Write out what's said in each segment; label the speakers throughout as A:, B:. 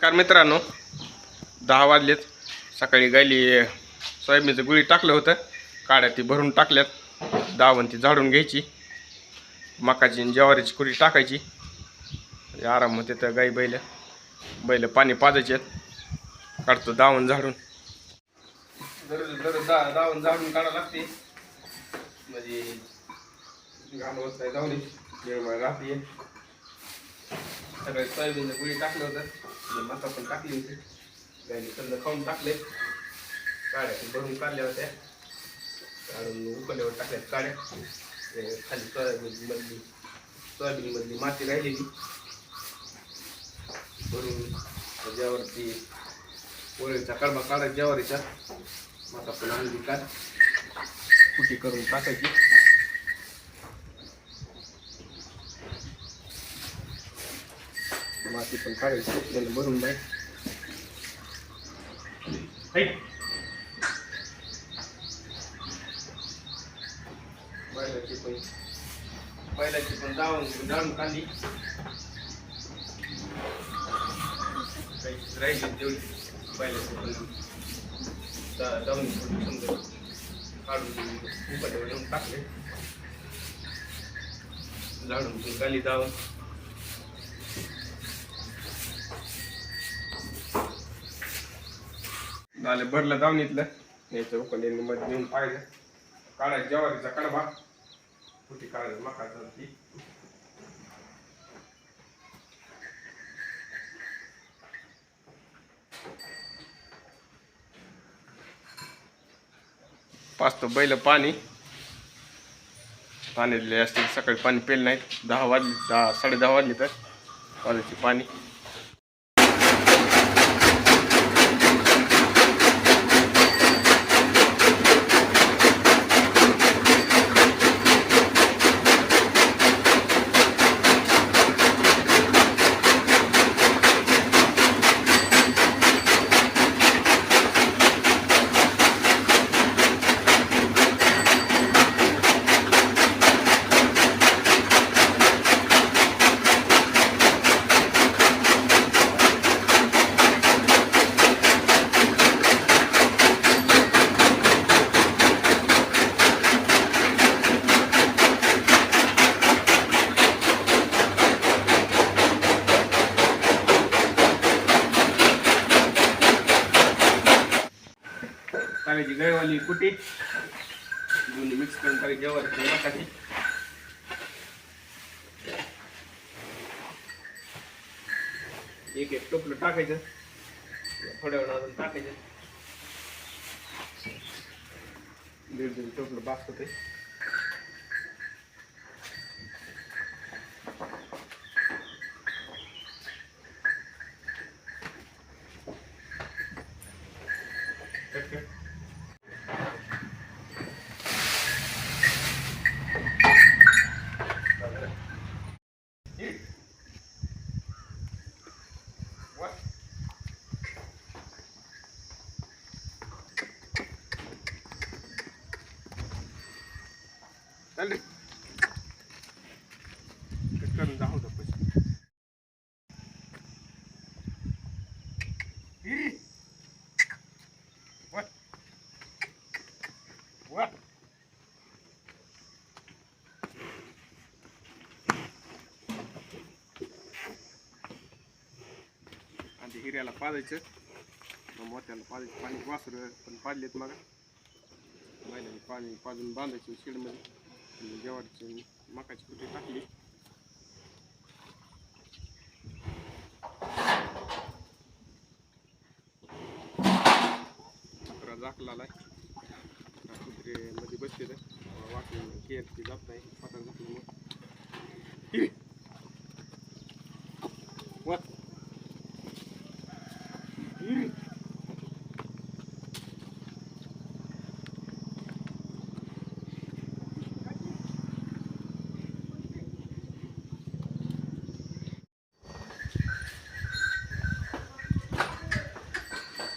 A: नमस्कार मित्रांनो. दहा वाजलेच सकाळी गायली सोयाबीनचं गुळी टाकलं होतं. काड्या ती भरून टाकल्यात. दावण ती झाडून घ्यायची. मकाची आणि ज्वारीची कुरी टाकायची. आराम होते तर गाई बैल. बैल पाणी पाजायचे आहेत. काढतो दावण झाडून. दररोज दररोज दा दावण झाडून काढावं लागते. म्हणजे घाण होत नाही जाऊन राहते. सगळे सोयाबीन गुळी टाकलं होतं आणि मका पण टाकली होती गायने समजा खाऊन टाकले काड्या ते भरून काढल्या होत्या काढून उकल्यावर टाकल्यात काड्या ते खाली सोयाबीन मधली सोयाबीन मधली माती राहिलेली भरून त्याच्यावरती वळीचा कडबा काढा ज्वारीचा मका पण आणली काढ कुटी करून टाकायची mati pun kare sik dan burung baik. Hei. Baik lagi pun. Baik lagi pun daun gunung kandi. Baik, rai di dul. Baik lagi pun. Da daun pun pun. Kalau tak le. Daun pun daun. झालं भरलं जाऊन इथलं. यायचं उकंडीने मध्ये नेऊन पाहिलं. काढायचं जेवारीचा कडबा कुठे काढायचं? मका ती पाचतो बैल पाणी. पाणी दिले असतील सकाळी पाणी पेल नाही दहा वाजले दहा साडे दहा वाजले तर. पाण्याची पाणी. टाकायची गळवाली कुटी. दोन्ही मिक्स करून टाकायची जेव्हा टाकायची. एक एक टोपलं टाकायचं. थोड्या वेळा अजून टाकायचं. दीड दीड टोपलं बास होते चालले करून जाऊ दे पैसे. आणि हिऱ्याला पाजायचं. मग मोत्याला पाजायचं. पाणी वासर पण पाडलेत मग. महिन्याने पाणी पाजून बांधायचं शेडमध्ये. आणि ज्वारीची मकाची कुठे टाकली. कुत्रा आहे. कुत्रे मध्ये बसते वाटून केअर ती जात नाही. पता मग.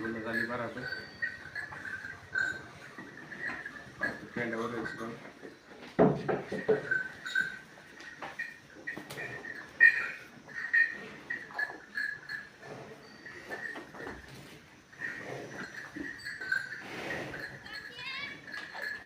A: এগুলো জানি বাড়াবে ফ্যান আবার